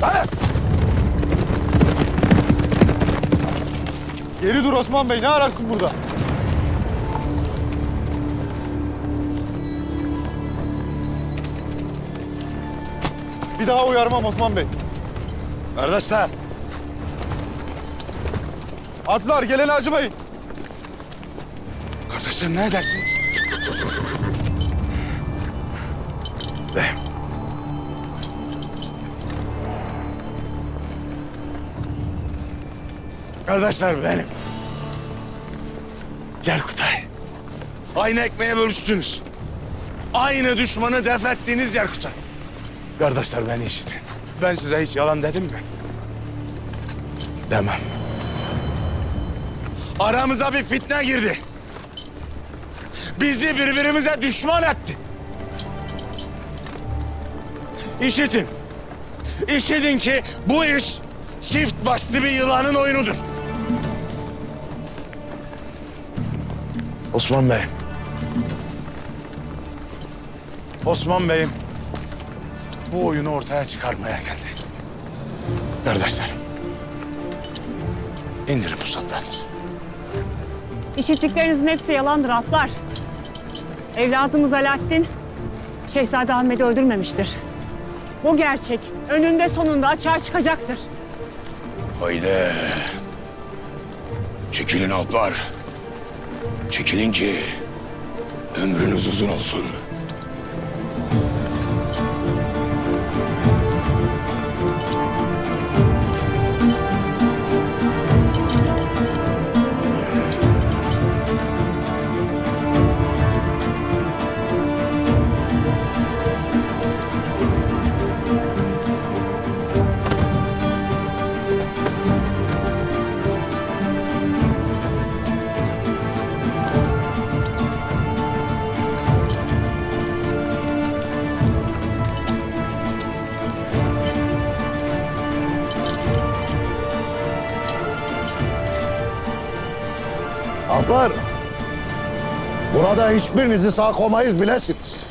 Hadi. Geri dur Osman Bey. Ne ararsın burada? Bir daha uyarmam Osman Bey. Kardeşler. Harplar gelene acımayın. Kardeşler ne edersiniz? Beyim. Kardeşler benim. Cerkutay. Aynı ekmeğe bölüştünüz. Aynı düşmanı def ettiğiniz Cerkutay. Kardeşler beni işitin. Ben size hiç yalan dedim mi? Demem. Aramıza bir fitne girdi. Bizi birbirimize düşman etti. İşitin. İşitin ki bu iş çift başlı bir yılanın oyunudur. Osman Bey. Osman Bey'im bu oyunu ortaya çıkarmaya geldi. Kardeşlerim. indirin pusatlarınızı. İşittiklerinizin hepsi yalandır atlar. Evladımız Alaaddin, Şehzade Ahmet'i öldürmemiştir. Bu gerçek önünde sonunda açığa çıkacaktır. Haydi. Çekilin altlar. Çekilin ki ömrünüz uzun olsun. Atlar. Burada hiçbirinizi sağ koymayız bilesiniz.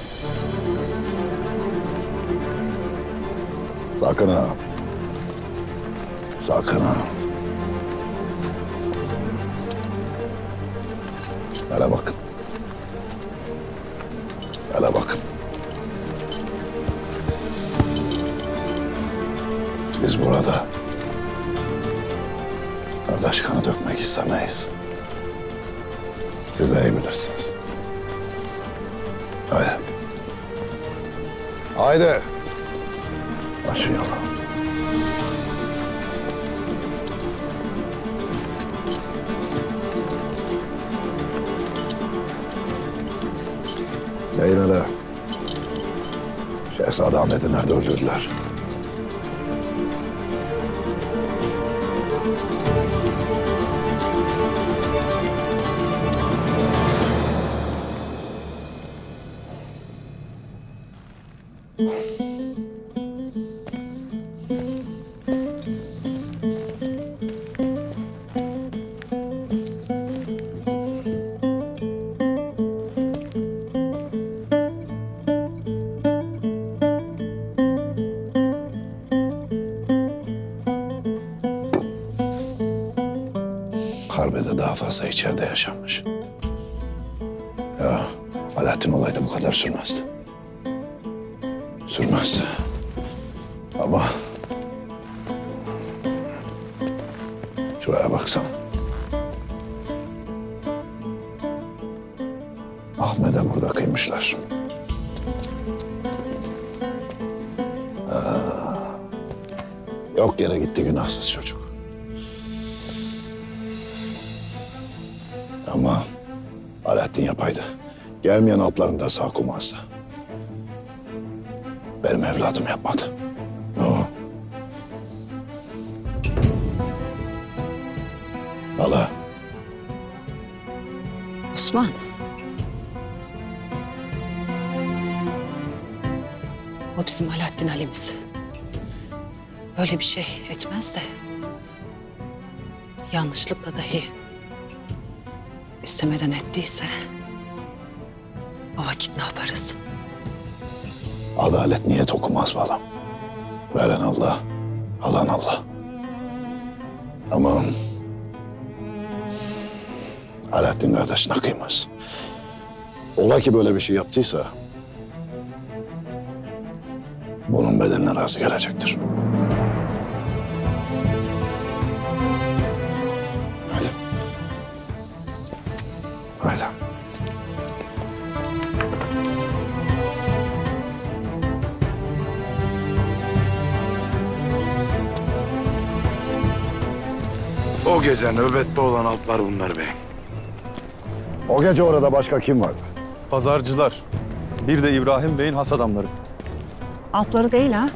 Sakın ha. Sakın ha. Hele bakın. Hele bakın. Biz burada kardeş kanı dökmek istemeyiz. Siz de iyi bilirsiniz. Haydi. Haydi. Beyin hele. Şehzade Ahmet'i nerede öldürdüler? Harbede daha fazla içeride yaşanmış. Ya Alaaddin olayı da bu kadar sürmezdi. Sürmez. Ama... Şuraya baksana. Ahmet'e burada kıymışlar. Yok yere gitti günahsız çocuk. Ama Alaaddin yapaydı. Gelmeyen aplarını da sağ kumazdı. Benim evladım yapmadı. O. Hala. Osman. O bizim Alaaddin Ali'miz. Böyle bir şey etmez de. Yanlışlıkla dahi istemeden ettiyse o vakit ne yaparız? Adalet niyet okumaz balam. Veren Allah, Alan Allah. Ama Alaaddin kardeşine kıymaz. Ola ki böyle bir şey yaptıysa bunun bedeline razı gelecektir. O gece nöbette olan altlar bunlar bey. O gece orada başka kim vardı? Pazarcılar. Bir de İbrahim Bey'in has adamları. Alpları değil ha?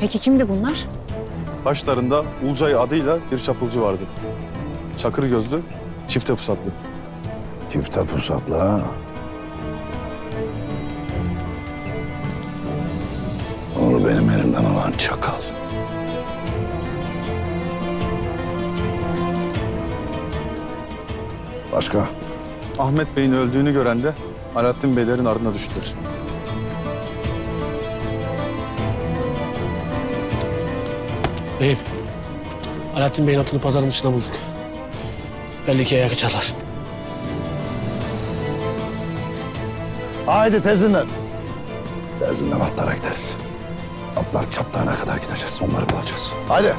Peki kimdi bunlar? Başlarında Ulcay adıyla bir çapulcu vardı. Çakır gözlü, çifte pusatlı. Çifte pusatlı ha. Onu benim elimden alan çakal. Başka? Ahmet Bey'in öldüğünü gören de Alaaddin Beylerin ardına düştüler. Beyim, Alaaddin Bey'in atını pazarın dışına bulduk. Belli ki ayak açarlar. Haydi tezinden. Tezinden atlara gideriz. Atlar çatlağına kadar gideceğiz. Onları bulacağız. Haydi.